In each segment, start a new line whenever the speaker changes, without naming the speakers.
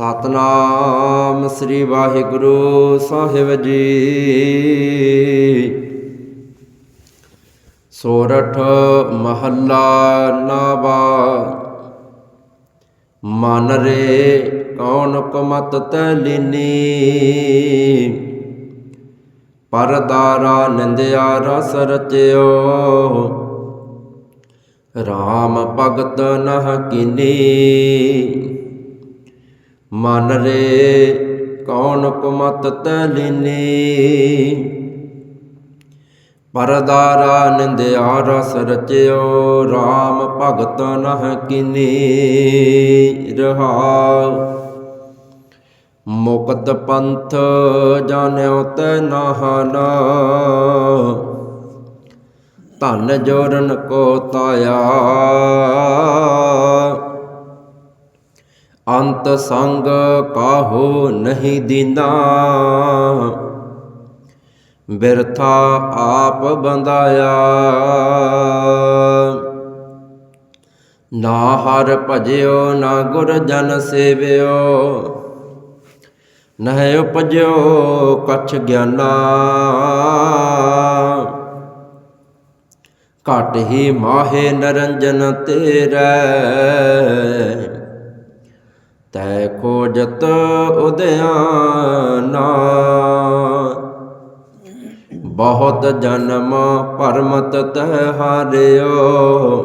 ਸਤਨਾਮ ਸ੍ਰੀ ਵਾਹਿਗੁਰੂ ਸਾਹਿਬ ਜੀ। ਸੋਰਠ ਮਹੱਲਾ ਨਾਵਾ ਮਨ ਰੇ ਕੌਣ ਕਮਤ ਤੈ ਲੀਨੀ। ਪਰਦਾਰਾ ਨਿੰਦਿਆ ਰਸ ਰਚਿਓ। RAM ਭਗਤ ਨਹ ਕੀਨੀ। ਮਨ ਰੇ ਕੌਣ ਕੁਮਤ ਤੈ ਲੀਨੀ। ਪਰਦਾਰਾ ਨਿੰਦਿਆ ਰਸ ਰਚਿਓ RAM ਭਗਤ ਨਹ ਕੀਨੀ ਰਹਾਉ। ਮੁਕਤ ਪੰਥ ਜਾਣਿਓ ਤੈ ਨਾਹਨਾ। ਧਨ ਜੋਰਨ ਕੋ ਤਾਇਆ। ਅੰਤ ਸੰਗ ਕਾਹੋ ਨਹੀਂ ਦੀਨਾ। ਬਿਰਥਾ ਆਪ ਬੰਦਾਇਆ ਨਾ ਹਰ ਭਜਿਓ, ਨਾ ਗੁਰ ਜਨ ਸੇਵਿਓ, ਨਹਿ ਉਪਜਿਓ ਕਛ ਗਿਆਨਾ। ਘਟ ਹੀ ਮਾਹੇ ਨਰੰਜਨ ਤੇਰੇ। ਤੈ ਖੋਜਤ ਉਦਿਆਨਾ ਬਹੁਤ ਜਨਮ ਪਰਮਤ ਤੈ ਹਾਰਿਓ।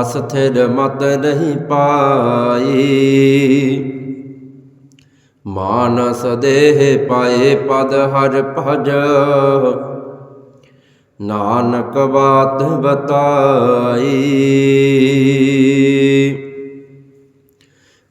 ਅਸਥਿਰ ਮਤ ਨਹੀਂ ਪਾਈ। ਮਾਨਸ ਦੇਹ ਪਾਏ ਪਦ ਹਰ ਭਜ। ਨਾਨਕ ਬਾਤ ਬਤਾਈ।